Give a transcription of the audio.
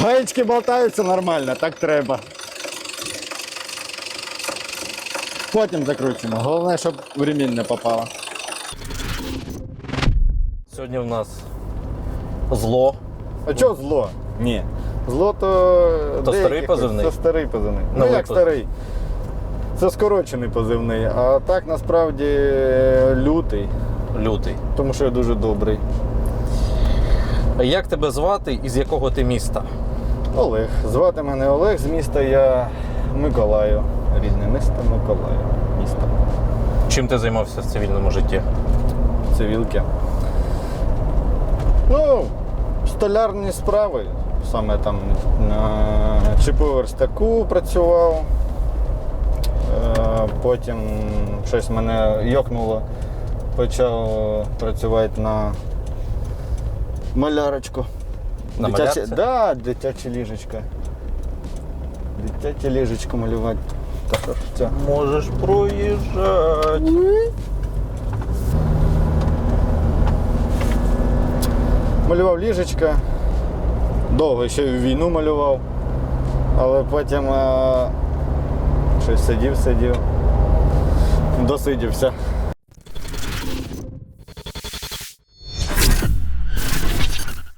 Гаєчки болтаються нормально, так треба. Потім закручуємо. Головне, щоб в ремінь не попало. Сьогодні в нас зло. А чого зло? Ні. Зло то. То старий позивний? Це старий позивний. Ну як старий? Це скорочений позивний, а так насправді лютий, Лютий. тому що я дуже добрий. Як тебе звати і з якого ти міста? Олег. Звати мене Олег з міста я Миколаїв. Рідне місто Миколаїв. Місто. Чим ти займався в цивільному житті? Цивілки. Ну, столярні справи. Саме там на ЧП верстаку працював. Е, Потім щось мене йокнуло. Почав працювати на малярочку. На Дитяче, малярці? да, дитяче ліжечко. Дитяче ліжечко малювати. Так, що ж це? Можеш проїжджати. Малював ліжечка. Довго ще й в війну малював. Але потім е, щось сидів, сидів. Досидівся.